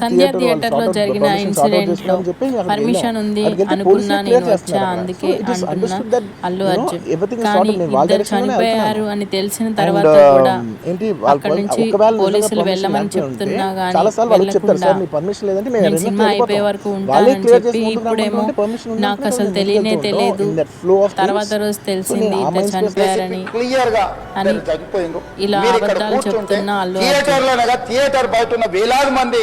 సంధ్య థియేటర్లో జరిగిన ఇన్సిడెంట్లో పర్మిషన్. ఉంది అనుకున్నా నేను వచ్చా అందుకే అంటున్నా అల్లు అర్జున్ కానీ ఇద్దరు చనిపోయారు. అని తెలిసిన తర్వాత కూడా um, వాళ్ళ అక్కడ నుంచి పోలీసులు వెళ్ళమని చెప్తున్నా చెప్తారు వెళ్ళకుండా నేను సినిమా అయిపోయే వెళ్ళిపోతాం." వరకు ఉంటానని చెప్పి ఇప్పుడేమో నాకు అసలు తెలియనే. తెలియదు తర్వాత. రోజు తెలిసింది ఇద్దరు చనిపోయారని అని ఇలా అబద్ధాలు చెప్తున్న అల్లు థియేటర్ బయట ఉన్న వేలాది మంది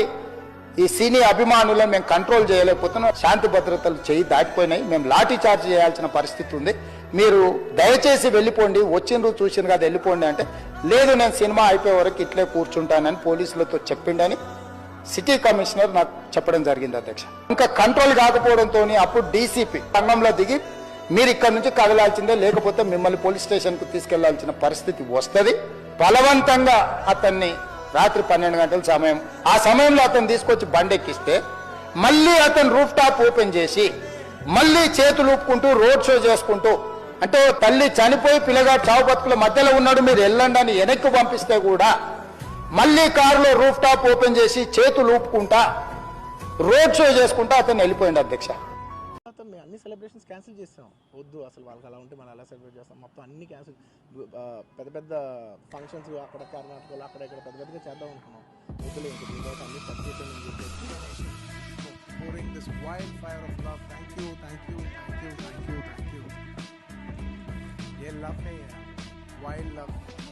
ఈ సినీ అభిమానులను మేము కంట్రోల్ చేయలేకపోతున్నాం. శాంతి భద్రతలు చేయి దాటిపోయినాయి. మేము లాఠీ చార్జ్ చేయాల్సిన పరిస్థితి ఉంది. మీరు దయచేసి వెళ్ళిపోండి. వచ్చిండ్రు చూసిన కదా వెళ్ళిపోండి అంటే లేదు నేను సినిమా అయిపోయే వరకు ఇట్లే కూర్చుంటానని పోలీసులతో చెప్పిండని సిటీ కమిషనర్ నాకు చెప్పడం జరిగింది అధ్యక్ష. ఇంకా కంట్రోల్ కాకపోవడంతో అప్పుడు డీసీపీ రంగంలో దిగి మీరు ఇక్కడ నుంచి కదలాల్సిందే లేకపోతే మిమ్మల్ని పోలీస్ స్టేషన్కు తీసుకెళ్ళాల్సిన పరిస్థితి వస్తుంది. బలవంతంగా అతన్ని రాత్రి పన్నెండు గంటల సమయం. ఆ సమయంలో అతను తీసుకొచ్చి బండెక్కిస్తే మళ్ళీ అతను రూఫ్ టాప్ ఓపెన్ చేసి మళ్ళీ చేతులు ఊపుకుంటూ రోడ్ షో చేసుకుంటూ అంటే తల్లి చనిపోయి పిల్లగాడు చావు బతుకుల మధ్యలో ఉన్నాడు మీరు వెళ్ళండి అని వెనక్కి పంపిస్తే కూడా మళ్ళీ కారులో రూఫ్ టాప్ ఓపెన్ చేసి చేతులు ఊపుకుంటా రోడ్ షో చేసుకుంటా అతను వెళ్ళిపోయింది అధ్యక్ష. తర్వాత మేము అన్ని సెలబ్రేషన్స్ క్యాన్సిల్ చేస్తాం వద్దు అసలు వాళ్ళకి అలా ఉంటే మనం ఎలా సెలబ్రేట్ చేస్తాం మొత్తం అన్ని క్యాన్సిల్ పెద్ద పెద్ద ఫంక్షన్స్ అక్కడ కర్ణాటకలో అక్కడ ఇక్కడ పెద్ద పెద్దగా చేద్దాం అనుకున్నాం వద్దులే ఇంక దీని తర్వాత అన్ని కట్ చేసామని చెప్పేసి pouring this wildfire of love. Thank you, thank you, thank you, thank you, thank you. ये love है यार, wild love.